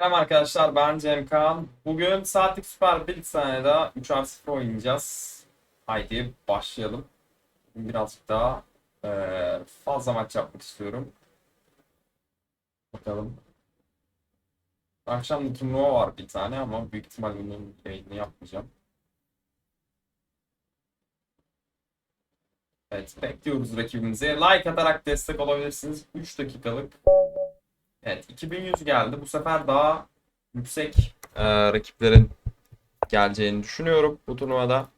Merhaba arkadaşlar ben Cem Kaan. Bugün saatlik Süper bir saniyede 3 artı 0 oynayacağız. Haydi başlayalım. Birazcık daha eee, fazla maç yapmak istiyorum. Bakalım. Akşam turnuva var bir tane ama büyük ihtimal bunun yayını yapmayacağım. Evet bekliyoruz rakibimizi. Like atarak destek olabilirsiniz. 3 dakikalık Evet 2100 geldi. Bu sefer daha yüksek e, rakiplerin geleceğini düşünüyorum bu turnuvada.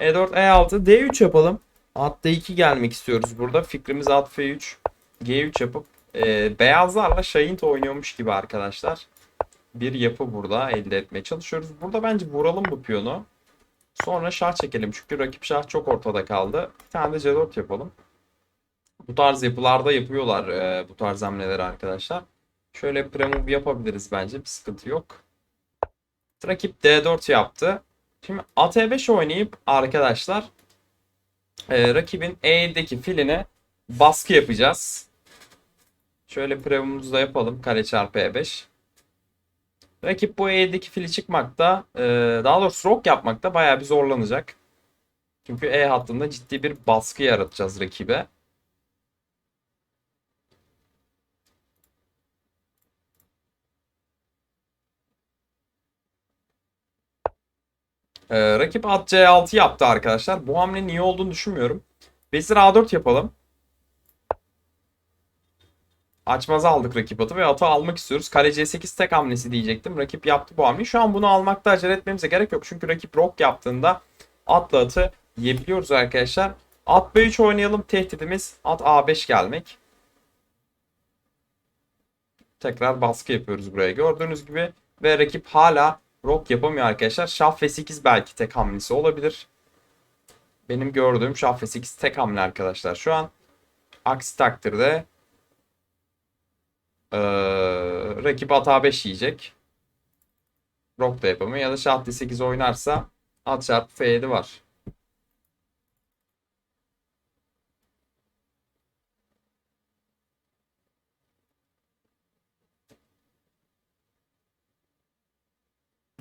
E E4, E6, D3 yapalım. At D2 gelmek istiyoruz burada. Fikrimiz at F3, G3 yapıp e, beyazlarla Şahint oynuyormuş gibi arkadaşlar. Bir yapı burada elde etmeye çalışıyoruz. Burada bence vuralım bu piyonu. Sonra şah çekelim çünkü rakip şah çok ortada kaldı. Bir tane de C4 yapalım. Bu tarz yapılarda yapıyorlar e, bu tarz hamleleri arkadaşlar. Şöyle premove yapabiliriz bence. Bir sıkıntı yok. Rakip D4 yaptı. Şimdi at E5 oynayıp arkadaşlar e, rakibin E'deki filine baskı yapacağız. Şöyle premove'umuzu da yapalım. Kale çarpı E5. Rakip bu E'deki fili çıkmakta, e, daha doğrusu rock yapmakta bayağı bir zorlanacak. Çünkü E hattında ciddi bir baskı yaratacağız rakibe. Ee, rakip at C6 yaptı arkadaşlar. Bu hamlenin iyi olduğunu düşünmüyorum. Vezir A4 yapalım. Açmazı aldık rakip atı ve atı almak istiyoruz. Kale C8 tek hamlesi diyecektim. Rakip yaptı bu hamleyi. Şu an bunu almakta acele etmemize gerek yok. Çünkü rakip rock yaptığında atla atı yiyebiliyoruz arkadaşlar. At B3 oynayalım. Tehdidimiz at A5 gelmek. Tekrar baskı yapıyoruz buraya gördüğünüz gibi. Ve rakip hala rock yapamıyor arkadaşlar. Şah F8 belki tek hamlesi olabilir. Benim gördüğüm Şah F8 tek hamle arkadaşlar şu an. Aksi takdirde ee, rakip at A5 yiyecek. Rock da yapamıyor. Ya da Şah D8 oynarsa at çarpı F7 var.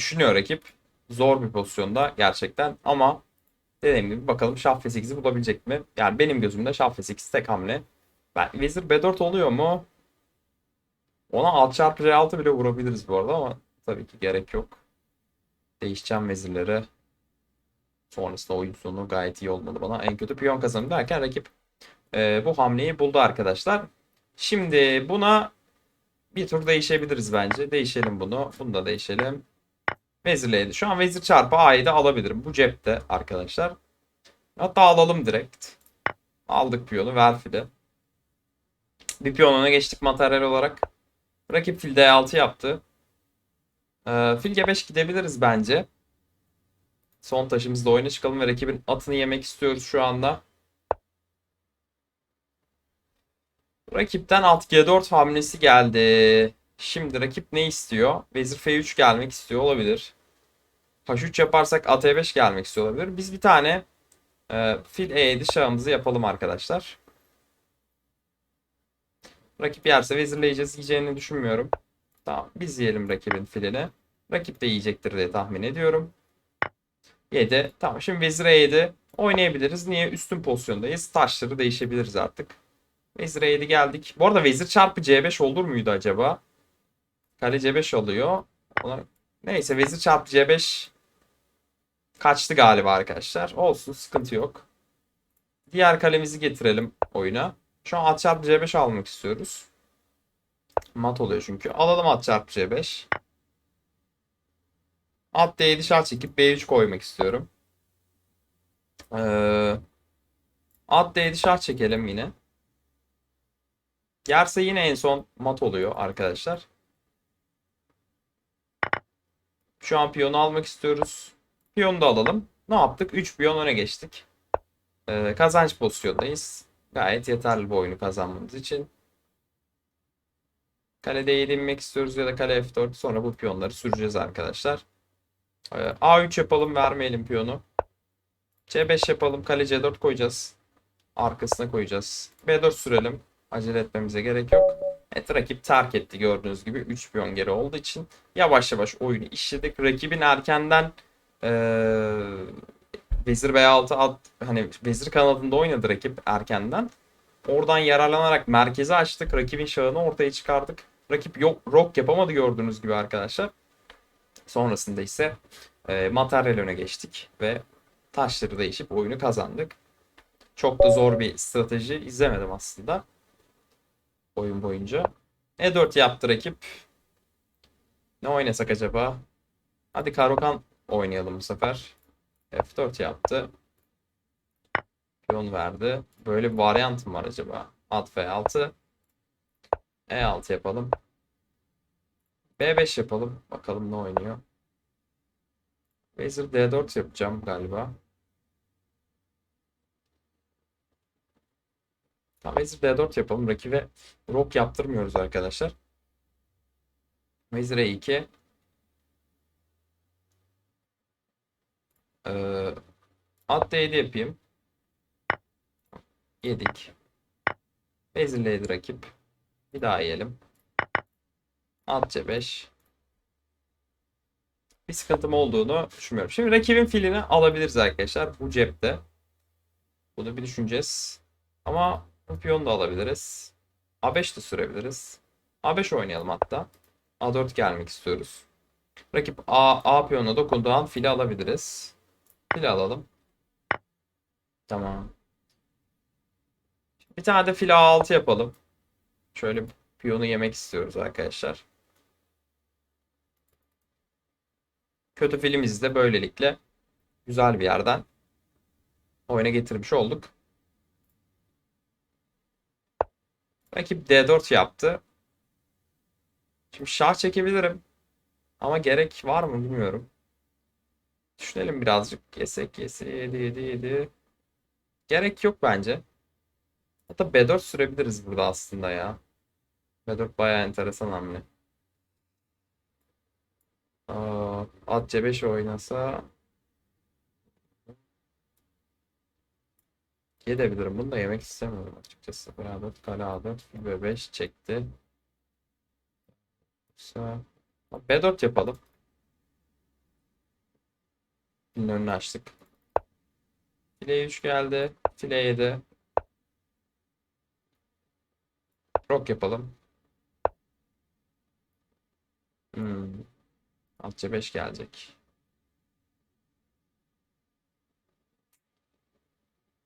Düşünüyor rakip. Zor bir pozisyonda gerçekten ama dediğim gibi bakalım Şah F8'i bulabilecek mi? Yani benim gözümde Şah F8 tek hamle. Ben, Vezir B4 oluyor mu? Ona alt çarpı C6 bile vurabiliriz bu arada ama tabii ki gerek yok. Değişeceğim vezirleri. Sonrasında oyun sonu gayet iyi olmalı bana. En kötü piyon kazanır derken rakip e, bu hamleyi buldu arkadaşlar. Şimdi buna bir tur değişebiliriz bence. Değişelim bunu. Bunu da değişelim. Vezirleydi. Şu an vezir çarpı A'yı da alabilirim. Bu cepte arkadaşlar. Hatta alalım direkt. Aldık piyonu. Ver fili. Bir piyonuna geçtik materyal olarak. Rakip fil D6 yaptı. Ee, fil G5 gidebiliriz bence. Son taşımızda oyuna çıkalım ve rakibin atını yemek istiyoruz şu anda. Rakipten at G4 hamlesi geldi. Şimdi rakip ne istiyor? Vezir F3 gelmek istiyor olabilir. H3 yaparsak at E5 gelmek istiyor olabilir. Biz bir tane e, fil E7 şahımızı yapalım arkadaşlar. Rakip yerse vezirleyeceğiz. Yiyeceğini düşünmüyorum. Tamam biz yiyelim rakibin filini. Rakip de yiyecektir diye tahmin ediyorum. 7. Tamam şimdi vezir E7 oynayabiliriz. Niye? Üstün pozisyondayız. Taşları değişebiliriz artık. Vezir E7 geldik. Bu arada vezir çarpı C5 olur muydu acaba? Kale C5 alıyor. Ona... Neyse vezir çarpı C5 kaçtı galiba arkadaşlar. Olsun sıkıntı yok. Diğer kalemizi getirelim oyuna. Şu an at çarpı C5 almak istiyoruz. Mat oluyor çünkü. Alalım at çarpı C5. At D7 şah çekip B3 koymak istiyorum. Ee, at D7 şah çekelim yine. Yerse yine en son mat oluyor arkadaşlar. Şu an piyonu almak istiyoruz. Piyonu da alalım. Ne yaptık? 3 piyon öne geçtik. Ee, kazanç pozisyondayız. Gayet yeterli bu oyunu kazanmamız için. Kale D7 inmek istiyoruz ya da kale F4. Sonra bu piyonları süreceğiz arkadaşlar. Ee, A3 yapalım vermeyelim piyonu. C5 yapalım. Kale C4 koyacağız. Arkasına koyacağız. B4 sürelim. Acele etmemize gerek yok. Evet rakip terk etti gördüğünüz gibi 3 piyon geri olduğu için yavaş yavaş oyunu işledik. Rakibin erkenden eee Vezir B6 at hani Vezir kanadında oynadı rakip erkenden. Oradan yararlanarak merkezi açtık. Rakibin şahını ortaya çıkardık. Rakip yok rock yapamadı gördüğünüz gibi arkadaşlar. Sonrasında ise e, materyal öne geçtik ve taşları değişip oyunu kazandık. Çok da zor bir strateji izlemedim aslında oyun boyunca. E4 yaptı rakip. Ne oynasak acaba? Hadi Karokan oynayalım bu sefer. F4 yaptı. Piyon verdi. Böyle bir varyant var acaba? At F6. E6 yapalım. B5 yapalım. Bakalım ne oynuyor. Vezir D4 yapacağım galiba. Tamam Vezir D4 yapalım. Rakibe rock yaptırmıyoruz arkadaşlar. Vezir E2. Ee, at D7 yapayım. Yedik. Vezir L7 rakip. Bir daha yiyelim. At C5. Bir sıkıntım olduğunu düşünmüyorum. Şimdi rakibin filini alabiliriz arkadaşlar. Bu cepte. Bunu bir düşüneceğiz. Ama bu piyonu da alabiliriz. A5 de sürebiliriz. A5 oynayalım hatta. A4 gelmek istiyoruz. Rakip A, A piyonuna dokunduğu an fili alabiliriz. Fili alalım. Tamam. Bir tane de fili A6 yapalım. Şöyle piyonu yemek istiyoruz arkadaşlar. Kötü filimizi de böylelikle güzel bir yerden oyuna getirmiş olduk. Rakip D4 yaptı. Şimdi şah çekebilirim. Ama gerek var mı bilmiyorum. Düşünelim birazcık. Yesek yese yedi yedi yedi. Gerek yok bence. Hatta B4 sürebiliriz burada aslında ya. B4 bayağı enteresan hamle. Aa, at C5 oynasa Yedebilirim. Bunu da yemek istemiyorum açıkçası. Beraber kale A4 B5 çekti. Yoksa B4 yapalım. Filin önünü açtık. File 3 geldi. File 7. Rock yapalım. Hmm. Alt C5 gelecek.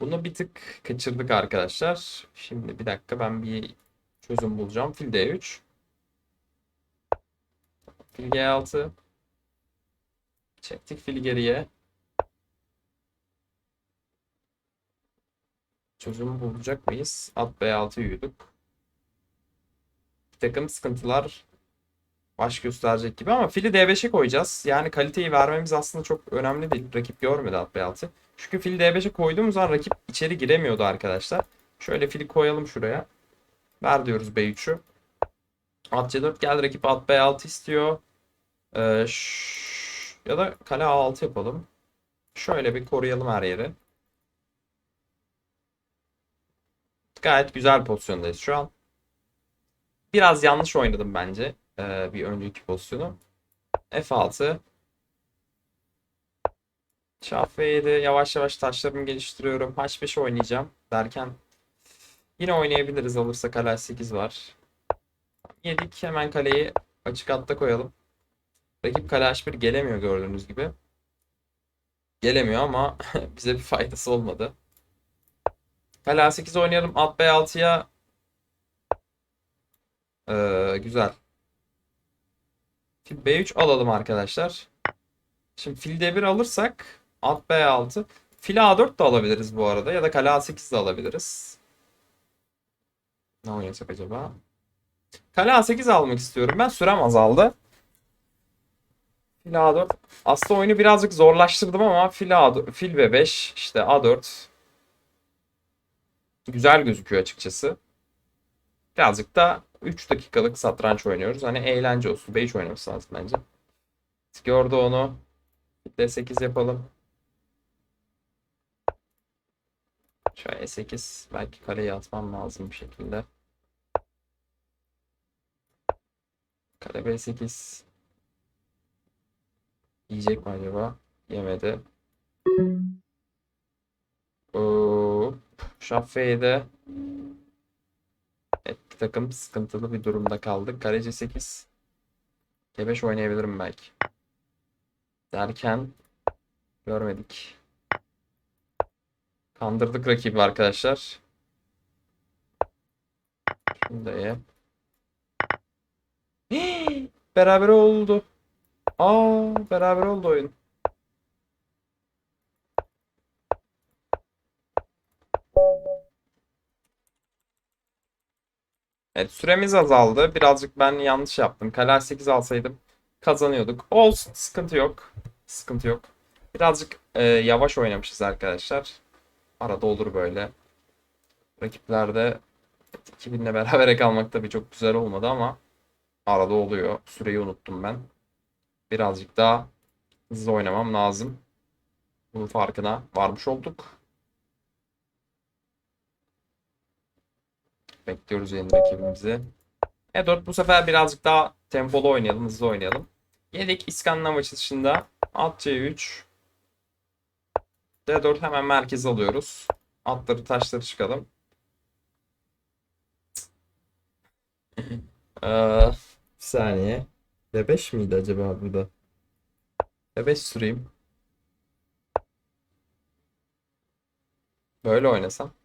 Bunu bir tık kaçırdık arkadaşlar. Şimdi bir dakika ben bir çözüm bulacağım. Fil D3. Fil G6. Çektik fili geriye. Çözümü bulacak mıyız? At B6 yürüdük. Bir takım sıkıntılar baş gösterecek gibi ama fili D5'e koyacağız. Yani kaliteyi vermemiz aslında çok önemli değil. Rakip görmedi at B6. Çünkü fili D5'e koyduğumuz zaman rakip içeri giremiyordu arkadaşlar. Şöyle fili koyalım şuraya. Ver diyoruz B3'ü. At C4 geldi. Rakip at B6 istiyor. Ee, ya da kale A6 yapalım. Şöyle bir koruyalım her yeri. Gayet güzel pozisyondayız şu an. Biraz yanlış oynadım bence. Ee, bir önceki pozisyonu. F6. Şah F7 yavaş yavaş taşlarımı geliştiriyorum. H5 oynayacağım derken yine oynayabiliriz alırsa kale 8 var. Yedik hemen kaleyi açık hatta koyalım. Rakip kale H1 gelemiyor gördüğünüz gibi. Gelemiyor ama bize bir faydası olmadı. Kale A8 oynayalım. At B6'ya ee, güzel. Fil B3 alalım arkadaşlar. Şimdi fil D1 alırsak at B6. Fil A4 da alabiliriz bu arada. Ya da kale A8 de alabiliriz. Ne oynasak acaba? Kale A8 almak istiyorum. Ben sürem azaldı. Fil A4. Aslında oyunu birazcık zorlaştırdım ama fil A4, fil B5, işte A4 güzel gözüküyor açıkçası. Birazcık da 3 dakikalık satranç oynuyoruz. Hani eğlence olsun. B3 oynaması lazım bence. Gördü onu. D8 yapalım. Şöyle E8. Belki kaleyi atmam lazım bir şekilde. Kale B8. Yiyecek mi acaba? Yemedi. Hop. Şah F'de. Takım sıkıntılı bir durumda kaldı. Kale C8. G5 oynayabilirim belki. Derken görmedik. Kandırdık rakibi arkadaşlar. Hii, Beraber oldu. Aa, beraber oldu oyun. Evet süremiz azaldı. Birazcık ben yanlış yaptım. Kale 8 alsaydım kazanıyorduk. Olsun sıkıntı yok. Sıkıntı yok. Birazcık e, yavaş oynamışız arkadaşlar. Arada olur böyle. Rakiplerde 2000'le berabere kalmak tabii çok güzel olmadı ama arada oluyor. Süreyi unuttum ben. Birazcık daha hızlı oynamam lazım. Bunun farkına varmış olduk. Bekliyoruz yeni rakibimizi. E4 bu sefer birazcık daha tempolu oynayalım, hızlı oynayalım. Yedik İskandinav açılışında at C3 D4 hemen merkeze alıyoruz. Atları taşları çıkalım. Ee, bir saniye. B5 miydi acaba burada? B5 süreyim. Böyle oynasam.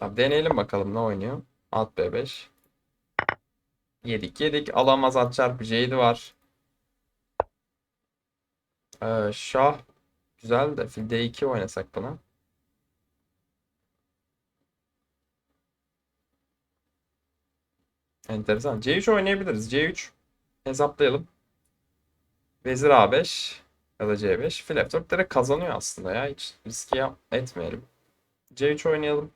Abi deneyelim bakalım ne oynuyor. At B5. Yedik yedik. Alamaz at çarpı C7 var. Ee, şah. Güzel de fil D2 oynasak buna. Enteresan. C3 oynayabiliriz. C3 hesaplayalım. Vezir A5 ya da C5. Fil F4 direkt kazanıyor aslında ya. Hiç riski etmeyelim. C3 oynayalım.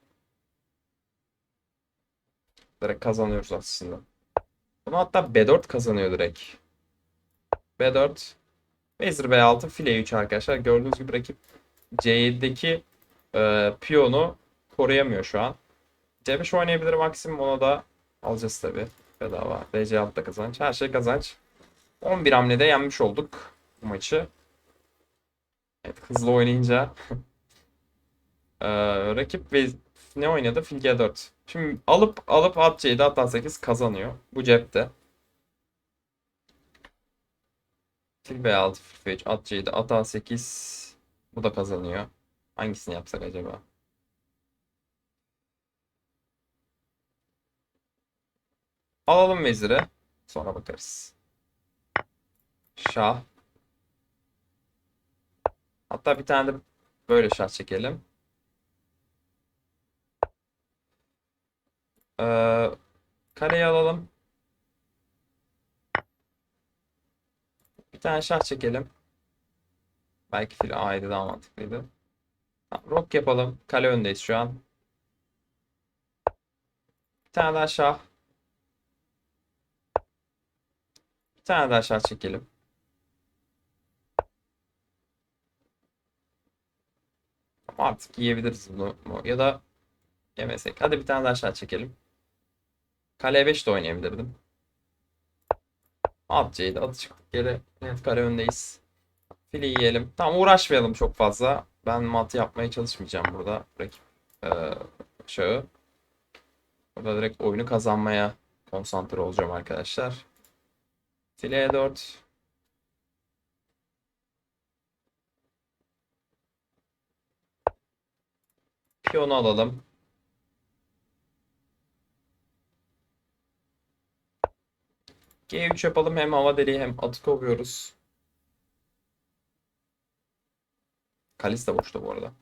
Direkt kazanıyoruz aslında. Bunu hatta B4 kazanıyor direkt. B4 Vezir B6 file 3 arkadaşlar. Gördüğünüz gibi rakip C7'deki e, piyonu koruyamıyor şu an. C5 oynayabilir maksimum ona da alacağız tabi. Bedava. DC6'da kazanç. Her şey kazanç. 11 hamlede yenmiş olduk bu maçı. Evet hızlı oynayınca e, rakip ve ne oynadı? Fil G4. Şimdi alıp alıp at C7 at A8 kazanıyor. Bu cepte. Fil B6, fil F3, at C7, at A8 bu da kazanıyor. Hangisini yapsak acaba? Alalım veziri. Sonra bakarız. Şah. Hatta bir tane de böyle şah çekelim. Ee, kareyi alalım. Bir tane şah çekelim. Belki fil A7 daha mantıklıydı. Rok yapalım. Kale öndeyiz şu an. Bir tane daha şah. Bir tane daha şah çekelim. Artık yiyebiliriz bunu. Ya da yemesek. Hadi bir tane daha şah çekelim. Kale 5 de oynayabilirdim. At C'ydi. Atı çıktık geri. Net kare öndeyiz. Fili yiyelim. Tamam uğraşmayalım çok fazla. Ben mat yapmaya çalışmayacağım burada. Rakip e, şağı. Burada direkt oyunu kazanmaya konsantre olacağım arkadaşlar. File 4. Piyonu alalım. G3 yapalım hem hava deliği hem atı kovuyoruz. Kalis de boşta bu arada.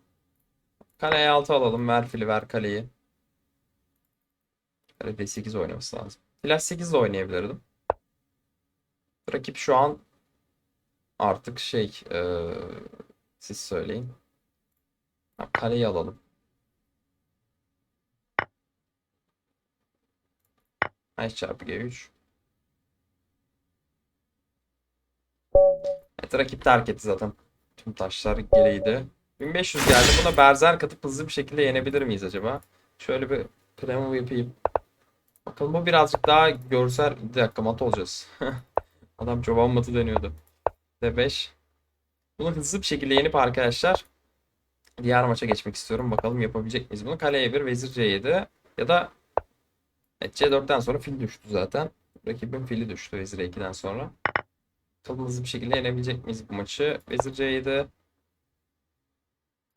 Kale 6 alalım. Ver fili ver kaleyi. Kale D8 oynaması lazım. Flash 8 de oynayabilirdim. Rakip şu an artık şey e, siz söyleyin. Kaleyi alalım. H çarpı G3. Evet rakip terk etti zaten. Tüm taşlar gereğiydi. 1500 geldi. Buna berzer katıp hızlı bir şekilde yenebilir miyiz acaba? Şöyle bir premo yapayım. Bakalım bu birazcık daha görsel. Bir dakika mat olacağız. Adam çoban matı deniyordu. D5. Bunu hızlı bir şekilde yenip arkadaşlar diğer maça geçmek istiyorum. Bakalım yapabilecek miyiz bunu? Kale E1, Vezir C7 ya da evet, C4'ten sonra fil düştü zaten. Rakibin fili düştü Vezir E2'den sonra. Bakalım hızlı bir şekilde yenebilecek miyiz bu maçı? Vezir C7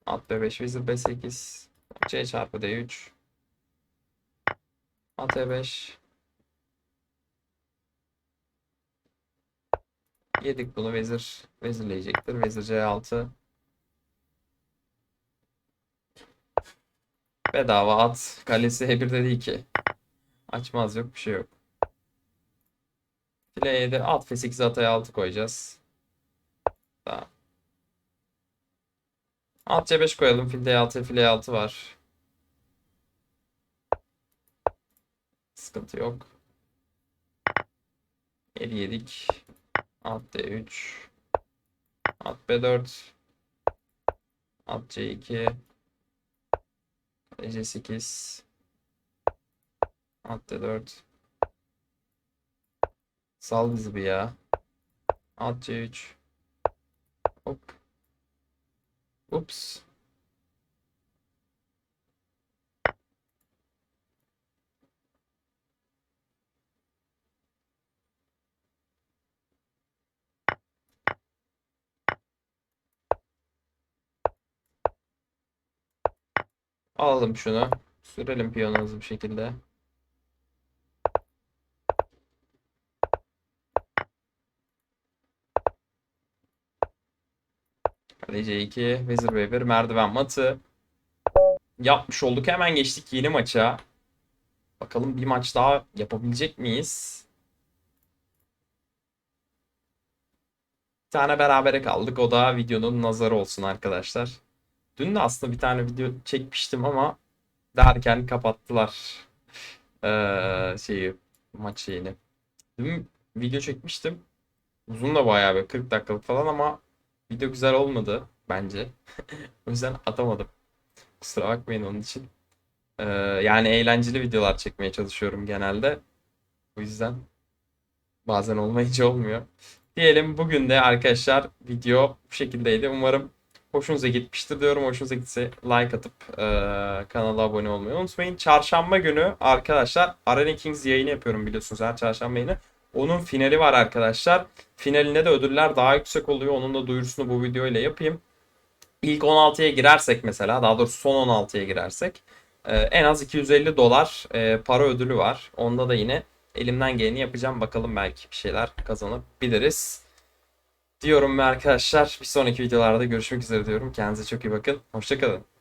At B5, Vezir B8 C çarpı D3 At E5 Yedik bunu vezir vezirleyecektir. Vezir C6 Bedava at. Kalesi H1'de değil ki. Açmaz yok bir şey yok. File 7 at F8 ataya 6 koyacağız. Tamam. At C5 koyalım. Fil D6 file 6 var. Sıkıntı yok. 7 yedik. At D3. At B4. At C2. C8. At D4. Sal bizi bir ya. At C3. Hop. Ups. Alalım şunu. Sürelim hızlı bir şekilde. Kale C2, Vezir B1, merdiven matı. Yapmış olduk. Hemen geçtik yeni maça. Bakalım bir maç daha yapabilecek miyiz? Bir tane berabere kaldık. O da videonun nazarı olsun arkadaşlar. Dün de aslında bir tane video çekmiştim ama derken kapattılar ee, şeyi maç şeyini. Dün video çekmiştim. Uzun da bayağı bir 40 dakikalık falan ama video güzel olmadı bence. o yüzden atamadım. Kusura bakmayın onun için. Ee, yani eğlenceli videolar çekmeye çalışıyorum genelde. O yüzden bazen olmayınca olmuyor. Diyelim bugün de arkadaşlar video bu şekildeydi. Umarım hoşunuza gitmiştir diyorum. Hoşunuza gitse like atıp e, kanala abone olmayı unutmayın. Çarşamba günü arkadaşlar Arena Kings yayını yapıyorum biliyorsunuz her çarşamba yayını. Onun finali var arkadaşlar. Finalinde de ödüller daha yüksek oluyor. Onun da duyurusunu bu video ile yapayım. İlk 16'ya girersek mesela daha doğrusu son 16'ya girersek e, en az 250 dolar e, para ödülü var. Onda da yine elimden geleni yapacağım. Bakalım belki bir şeyler kazanabiliriz. Diyorum ve arkadaşlar bir sonraki videolarda görüşmek üzere diyorum. Kendinize çok iyi bakın. Hoşçakalın.